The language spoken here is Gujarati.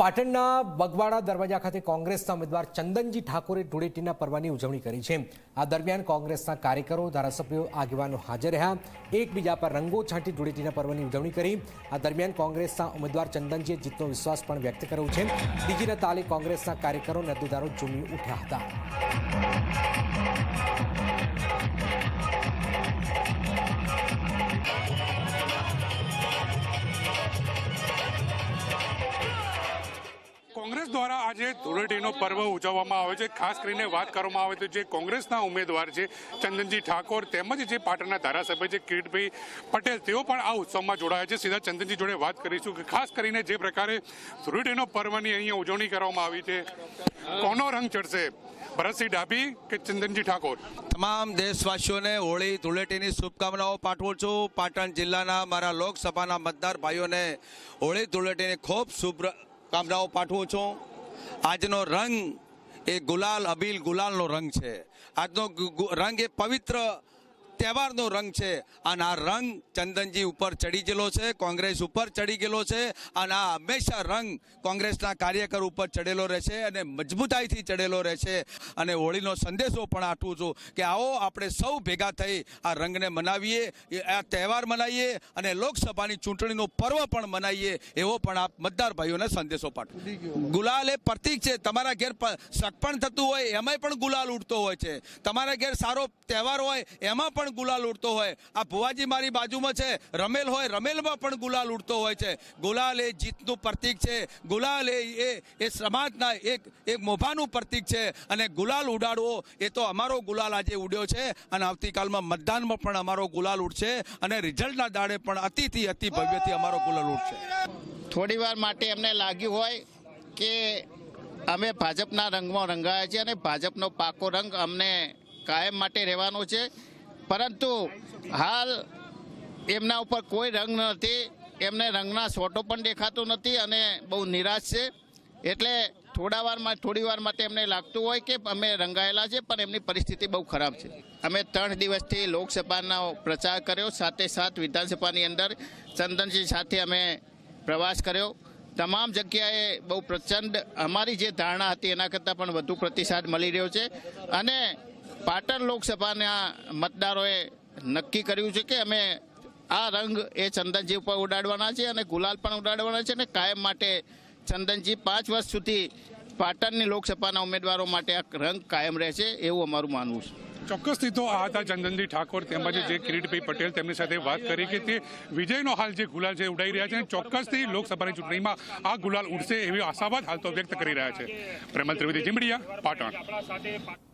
પાટણના બગવાડા દરવાજા ખાતે કોંગ્રેસના ઉમેદવાર ચંદનજી ઠાકોરે ધૂળેટીના પર્વની ઉજવણી કરી છે. આ દરમિયાન કોંગ્રેસના કાર્યકરો, ધારાસભ્યો, આગેવાનો હાજર રહ્યા. એકબીજા પર રંગો છાંટી ધૂળેટીના પર્વની ઉજવણી કરી. આ દરમિયાન કોંગ્રેસના ઉમેદવાર ચંદનજીએ જીતનો વિશ્વાસ પણ વ્યક્ત કર્યો છે. બીજીના તાલે કોંગ્રેસના કાર્યકરો અને હોદ્દેદારો ઝૂમી ઉઠ્યા હતા. કોંગ્રેસ દ્વારા આજે ધૂળેટીનો પર્વ ઉજવવામાં આવે છે. ખાસ કરીને વાત કરવામાં આવે તો જે કોંગ્રેસના ઉમેદવાર છે, ચંદનજી ઠાકોર તેમજ જે પાટણના ધારાસભ્ય છે, કિરીટભાઈ પટેલ, તેઓ પણ આ ઉત્સવમાં જોડાયા છે. સીધા ચંદનજી જોડે વાત કરીશું કે ખાસ કરીને જે પ્રકારે ધૂળેટીનો પર્વની અહીંયા ઉજવણી કરવામાં આવી છે. કોનો રંગ ચડશે? ભરતસિંહ ડાભી કે ચંદનજી ઠાકોર? તમામ દેશવાસીઓને હોળી, ધૂળેટીની શુભકામનાઓ પાઠવું છું. પાટણ જિલ્લાના મારા લોકસભાના મતદાર ભાઈઓને હોળી, ધૂળેટીની ખૂબ શુભકામનાઓ પાઠવું છું. આજનો રંગ એ ગુલાલ અબીલ ગુલાલનો રંગ છે. આજનો રંગ એ પવિત્ર તહેવારનો રંગ છે. અને આ રંગ ચંદનજી ઉપર ચડી ગયેલો છે, કોંગ્રેસ ઉપર ચડી ગયેલો છે અને આ હંમેશા રંગ કોંગ્રેસના કાર્યકર ઉપર ચડેલો રહેશે અને મજબૂતાઈથી ચડેલો રહેશે. અને હોળીનો સંદેશો પણ આટવું છું કે આવો આપણે સૌ ભેગા થઈ આ રંગને મનાવીએ આ તહેવાર મનાવીએ અને લોકસભાની ચૂંટણીનો પર્વ પણ મનાવીએ એવો પણ આપ મતદાર ભાઈઓને સંદેશો પાઠવો. ગુલાલ એ પ્રતિક છે. તમારા ઘેર સટપણ થતું હોય એમાંય પણ ગુલાલ ઉડતો હોય છે. તમારા ઘેર સારો તહેવાર હોય એમાં પણ ગુલાલ ઉડતો હોય. આ ભુવાજી મારી બાજુમાં છે. રમેલ હોય, રમેલમાં પણ ગુલાલ ઉડતો હોય છે. ગુલાલ એ જીતનું પ્રતીક છે. ગુલાલ એ એ એ સમાજના એક એક મોભાનું પ્રતીક છે. અને ગુલાલ ઉડાડવો એ તો અમારો ગુલાલ આજે ઉડ્યો છે. અને આવતીકાલમાં મતદાનમાં પણ અમારો ગુલાલ ઉડશે. અને રિઝલ્ટના દાડે પણ અતિથી, અતિ ભવ્યથી અમારો ગુલાલ ઉડશે. થોડી વાર માટે એમને લાગ્યું હોય કે અમે ભાજપના રંગમાં રંગાયા છે અને ભાજપનો પાકો રંગ અમને કાયમ માટે રહેવાનો છે. પરંતુ હાલ એમના ઉપર કોઈ રંગ નથી, એમને રંગના સોટો પણ દેખાતો નથી અને બહુ નિરાશ છે. એટલે થોડા વારમાં, થોડી વાર માટે એમને લાગતું હોય કે અમે રંગાયેલા છે, પણ એમની પરિસ્થિતિ બહુ ખરાબ છે. અમે ત્રણ દિવસથી લોકસભાનો પ્રચાર કર્યો, સાથે સાથ વિધાનસભાની અંદર ચંદનસિંહ સાથે અમે પ્રવાસ કર્યો. તમામ જગ્યાએ બહુ પ્રચંડ, અમારી જે ધારણા હતી એના કરતાં પણ વધુ પ્રતિસાદ મળી રહ્યો છે. અને પાટણ લોકસભાના મતદારોએ નક્કી કર્યું છે કે અમે આ રંગ એ ચંદનજી ઉપર ઉડાડવાના છે અને ગુલાલ પણ ઉડાડવાના છે અને કાયમ માટે ચંદનજી પાંચ વર્ષ સુધી પાટણની લોકસભાના ઉમેદવારો માટે આ રંગ કાયમ રહેશે એવું અમારું માનવું છે. ચોક્કસથી તો આ હતા ચંદનજી ઠાકોર તેમજ જે કિરીટભાઈ પટેલ તેમની સાથે વાત કરી કે તે વિજયનો હાલ જે ગુલાલ છે ઉડાઈ રહ્યા છે અને ચોક્કસથી લોકસભાની ચૂંટણીમાં આ ગુલાલ ઉડશે એવી આશાવાદ હાલ તો વ્યક્ત કરી રહ્યા છે. પ્રેમલ ત્રિવેદી જીમડિયા પાટણ.